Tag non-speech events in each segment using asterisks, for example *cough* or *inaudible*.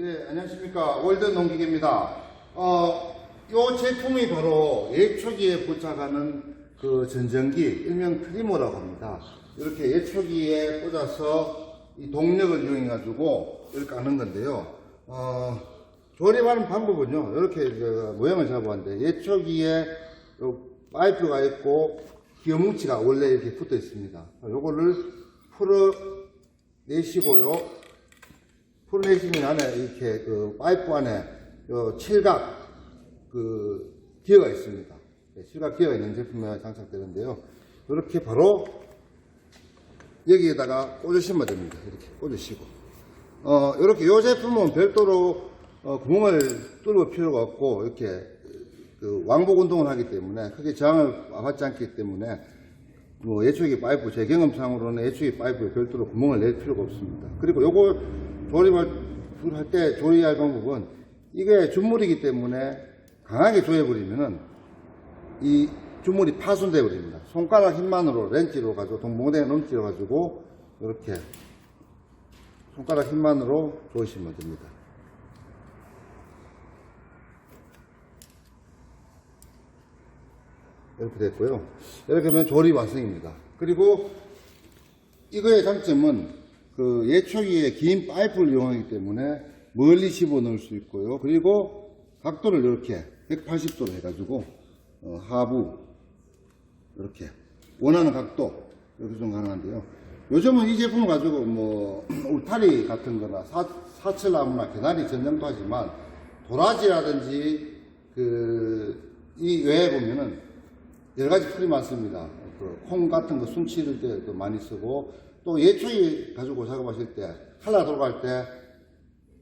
예, 안녕하십니까. 월드 농기계입니다. 어, 요 제품이 바로 예초기에 부착하는 그 전전기, 일명 트리머라고 합니다. 이렇게 예초기에 꽂아서 이 동력을 이용해가지고 이렇게 하는 건데요. 어, 조립하는 방법은요, 이렇게 저 모양을 잡아봤는데, 예초기에 요 파이프가 있고, 기어뭉치가 원래 이렇게 붙어 있습니다. 요거를 풀어 내시고요. 풀내시면 안에 이렇게 그 파이프 안에 요 칠각 그 기어가 있습니다. 네, 칠각 기어가 있는 제품에 장착되는데요. 이렇게 바로 여기에다가 꽂으시면 됩니다. 이렇게 꽂으시고. 어, 이렇게 요 제품은 별도로 어, 구멍을 뚫을 필요가 없고 이렇게 그 왕복 운동을 하기 때문에 크게 저항을 받지 않기 때문에 뭐 예초기 파이프 제 경험상으로는 예초기 파이프에 별도로 구멍을 낼 필요가 없습니다. 그리고 요거 조립할 할때 조리할 방법은 이게 준물이기 때문에 강하게 조여버리면은 이 주물이 파손되어 버립니다. 손가락 힘만으로 렌치로 가지고 동봉대에 넘치려 가지고 이렇게 손가락 힘만으로 조이시면 됩니다. 이렇게 됐고요. 이렇게 하면 조립 완성입니다. 그리고 이거의 장점은 그 예초기에 긴 파이프를 이용하기 때문에 멀리 집어 넣을 수 있고요. 그리고 각도를 이렇게 180도로 해가지고 어, 하부 이렇게 원하는 각도 이렇게 좀 가능한데요. 요즘은 이 제품을 가지고 뭐 *clears throat* 울타리 같은 거나 사, 사철나무나 개나리 전쟁도 하지만 도라지라든지 그 이 외에 보면은 여러 가지 풀이 많습니다. 그 콩 같은 거 숨치를 때도 많이 쓰고 또 예초기 가지고 작업하실 때 칼라 돌아갈 때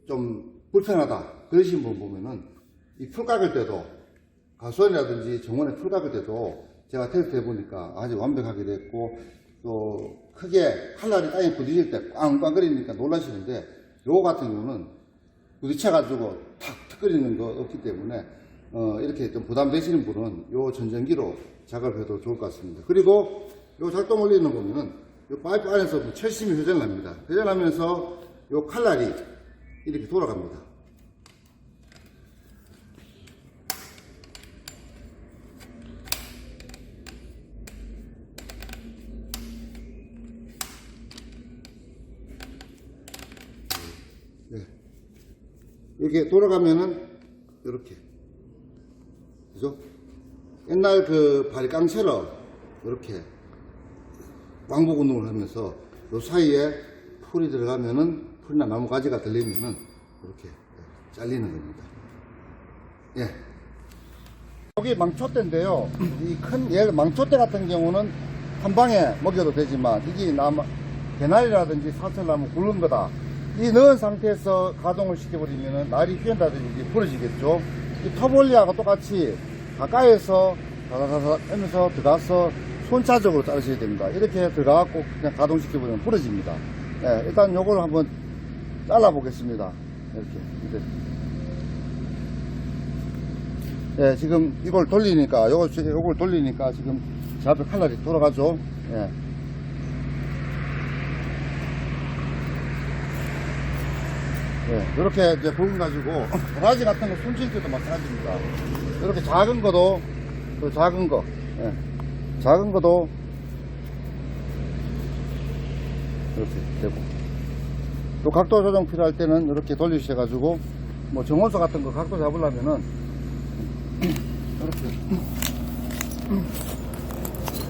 좀 불편하다 그러신 분 보면은 이 풀 깎을 때도 가수원이라든지 정원에 풀 깎을 때도 제가 테스트 해보니까 아주 완벽하게 됐고 또 크게 칼날이 땅에 부딪힐 때 꽝꽝거리니까 놀라시는데 요거 같은 경우는 부딪혀가지고 탁 턱거리는 거 없기 때문에 어, 이렇게 좀 부담되시는 분은 요 전전기로 작업해도 좋을 것 같습니다. 그리고 요 작동 원리는 보면은 요 파이프 안에서 뭐 철심이 회전합니다. 회전하면서 요 칼날이 이렇게 돌아갑니다. 네. 이렇게 돌아가면은 이렇게 그죠? 옛날 그 발깡처럼 이렇게 왕복 운동을 하면서 요 사이에 풀이 들어가면은 풀이나 나무 가지가 들리면은 이렇게 잘리는 겁니다. 예. 여기 망초대인데요. 이큰 예를 망초대 같은 경우는 한 방에 먹여도 되지만 이게 나무 개나리라든지 사철나무 굵은 거다. 이 넣은 상태에서 가동을 시켜버리면은 날이 휘어다든지 부러지겠죠. 이 터볼리아가 똑같이 가까이에서 다다다다 하면서 들어가서 손차적으로 자르셔야 됩니다. 이렇게 들어가고 그냥 가동시켜버리면 부러집니다. 예, 일단 요거를 한번 잘라보겠습니다. 이렇게. 예, 지금 이걸 돌리니까, 요걸, 요걸 돌리니까 지금 제 앞에 칼날이 돌아가죠. 예. 예, 이렇게 이제 부분 가지고, *laughs* 도라지 같은 거 숨질 때도 마찬가지입니다. 이렇게 작은 거도, 그 작은 거, 예. 작은 거도, 이렇게 되고. 또 각도 조정 필요할 때는 이렇게 돌리셔가지고, 뭐 정원소 같은 거 각도 잡으려면은, *clears throat* 이렇게. *clears throat*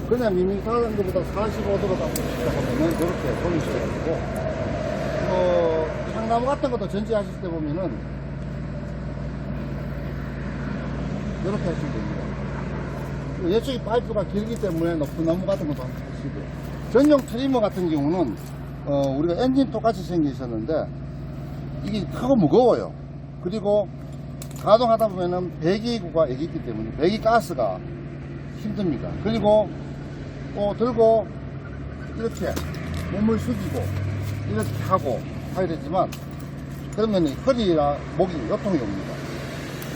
그냥 미미타는 것보다 45도로 잡고 시작하면은 이렇게 돌리셔가지고, 뭐, 향나무 같은 것도 전지하실 때 보면은, 이렇게 하시면 됩니다. 예측이 파이프가 길기 때문에 높은 나무 같은 것도 하시고요. 전용 트리머 같은 경우는, 어, 우리가 엔진 똑같이 생기셨는데, 이게 크고 무거워요. 그리고 가동하다 보면은 배기구가 여기 있기 때문에 배기 가스가 힘듭니다. 그리고 또 들고 이렇게 몸을 숙이고 이렇게 하고 되지만 그러면 허리나 목이 요통이 옵니다.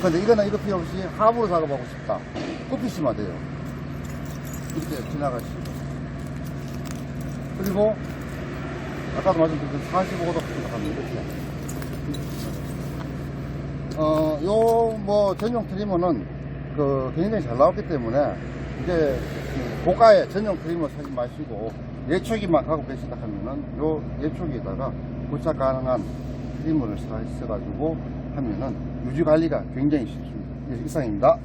근데 이거는 이거 필요 없이 하부로 작업하고 싶다. 굽히시면 돼요. 이렇게 지나가시고. 그리고 아까도 말씀드린 45도 생각하면 이렇게. 요뭐 전용 트리머는 그 굉장히 잘 나왔기 때문에 이제 그 고가의 전용 트리머 사지 마시고 예초기만 갖고 계시다 하면은 요 예초기에다가 부착 가능한 트리머를 사셔가지고 하면은 유지 관리가 굉장히 쉽습니다. 예, 이상입니다.